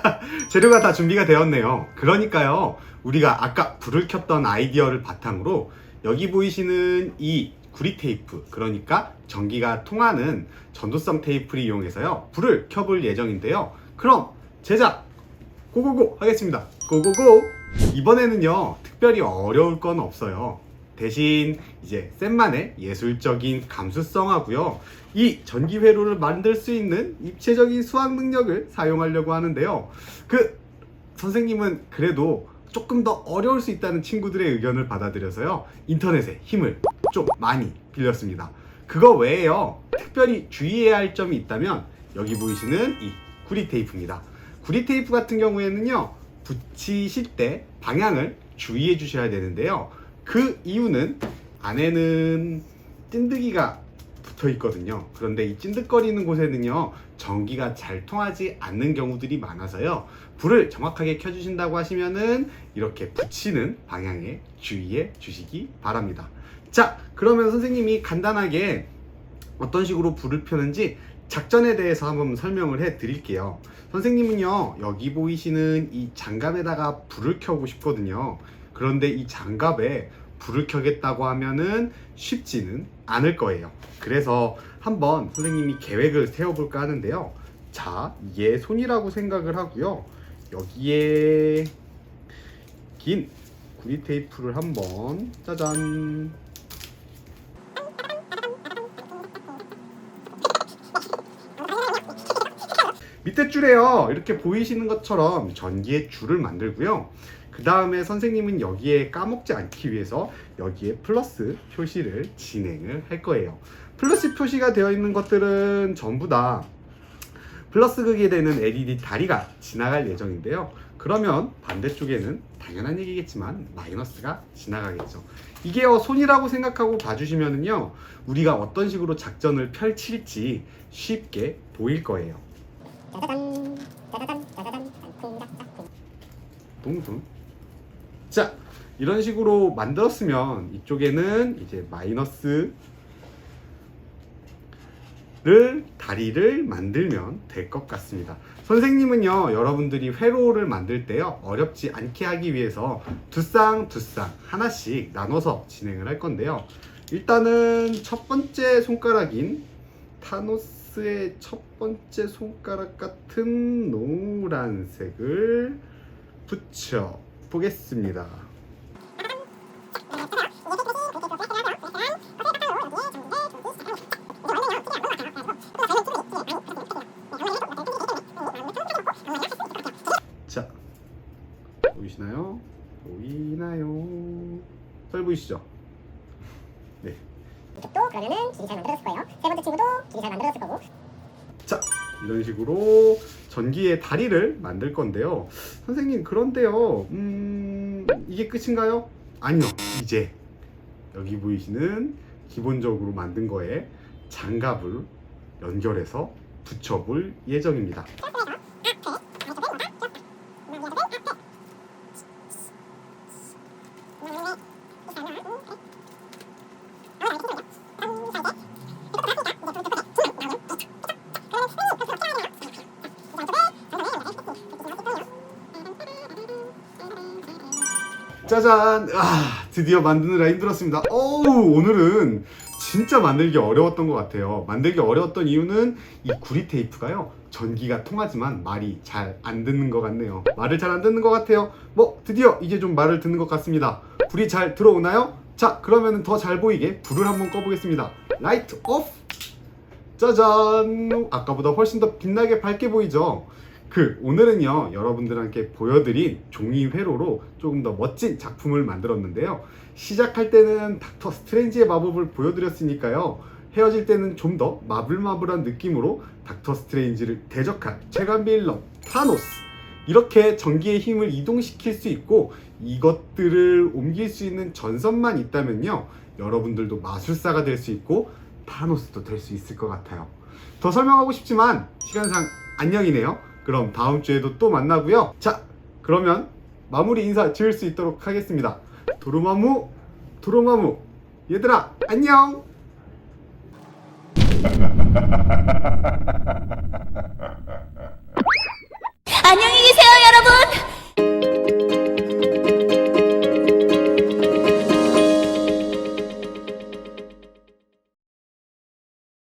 재료가 다 준비가 되었네요. 그러니까요, 우리가 아까 불을 켰던 아이디어를 바탕으로 여기 보이시는 이 구리 테이프, 그러니까 전기가 통하는 전도성 테이프를 이용해서요, 불을 켜볼 예정인데요. 그럼 제작 고고고 하겠습니다. 고고고! 이번에는요, 특별히 어려울 건 없어요. 대신 이제 쌤만의 예술적인 감수성하고요. 이 전기 회로를 만들 수 있는 입체적인 수학 능력을 사용하려고 하는데요. 그 선생님은 그래도 조금 더 어려울 수 있다는 친구들의 의견을 받아들여서요. 인터넷의 힘을 좀 많이 빌렸습니다. 그거 외에요. 특별히 주의해야 할 점이 있다면 여기 보이시는 이 구리 테이프입니다. 구리 테이프 같은 경우에는요. 붙이실 때 방향을 주의해 주셔야 되는데요. 그 이유는 안에는 찐득이가 붙어 있거든요. 그런데 이 찐득거리는 곳에는요, 전기가 잘 통하지 않는 경우들이 많아서요, 불을 정확하게 켜주신다고 하시면은 이렇게 붙이는 방향에 주의해 주시기 바랍니다. 자, 그러면 선생님이 간단하게 어떤 식으로 불을 펴는지 작전에 대해서 한번 설명을 해 드릴게요. 선생님은요, 여기 보이시는 이 장갑에다가 불을 켜고 싶거든요. 그런데 이 장갑에 불을 켜겠다고 하면은 쉽지는 않을 거예요. 그래서 한번 선생님이 계획을 세워볼까 하는데요. 자, 이게 손이라고 생각을 하고요. 여기에 긴 구리 테이프를 한번 짜잔 밑에 줄에요 이렇게 보이시는 것처럼 전기의 줄을 만들고요 그 다음에 선생님은 여기에 까먹지 않기 위해서 여기에 플러스 표시를 진행을 할 거예요. 플러스 표시가 되어 있는 것들은 전부 다 플러스 극이 되는 LED 다리가 지나갈 예정인데요. 그러면 반대쪽에는 당연한 얘기겠지만 마이너스가 지나가겠죠. 이게요 손이라고 생각하고 봐주시면은요 우리가 어떤 식으로 작전을 펼칠지 쉽게 보일 거예요. 짜 자, 이런 식으로 만들었으면 이쪽에는 이제 마이너스 를 다리를 만들면 될 것 같습니다. 선생님은요, 여러분들이 회로를 만들 때요, 어렵지 않게 하기 위해서 두 쌍 두 쌍 하나씩 나눠서 진행을 할 건데요. 일단은 첫 번째 손가락인 타노스의 첫 번째 손가락 같은 노란색을 붙여 보겠습니다. 자, 보이시나요? 보이나요? 잘 보이시죠? 네. 이쪽도 그러면은 길이 잘 만들어졌을 거예요 세 번째 친구도 길이 잘 만들어졌을 거고 자, 이런 식으로 전기의 다리를 만들 건데요. 선생님, 그런데요, 음, 이게 끝인가요? 아니요, 이제 여기 보이시는 기본적으로 만든 거에 장갑을 연결해서 붙여볼 예정입니다. 짜잔! 아, 드디어 만드느라 힘들었습니다. 어우, 오늘은 진짜 만들기 어려웠던 것 같아요. 만들기 어려웠던 이유는 이 구리 테이프가요. 전기가 통하지만 말이 잘 안 듣는 것 같네요. 말을 잘 안 듣는 것 같아요. 뭐, 드디어 이제 좀 말을 듣는 것 같습니다. 불이 잘 들어오나요? 자, 그러면 더 잘 보이게 불을 한번 꺼보겠습니다. 라이트 오프! 짜잔! 아까보다 훨씬 더 빛나게 밝게 보이죠? 그 오늘은요 여러분들한테 보여드린 종이 회로로 조금 더 멋진 작품을 만들었는데요. 시작할 때는 닥터 스트레인지의 마법을 보여드렸으니까요. 헤어질 때는 좀 더 마블마블한 느낌으로 닥터 스트레인지를 대적한 최강 빌런 타노스. 이렇게 전기의 힘을 이동시킬 수 있고 이것들을 옮길 수 있는 전선만 있다면요 여러분들도 마술사가 될 수 있고 타노스도 될 수 있을 것 같아요. 더 설명하고 싶지만 시간상 안녕이네요 그럼 다음 주에도 또 만나고요. 자, 그러면 마무리 인사 지을 수 있도록 하겠습니다. 도루마무, 도루마무, 얘들아 안녕. 안녕히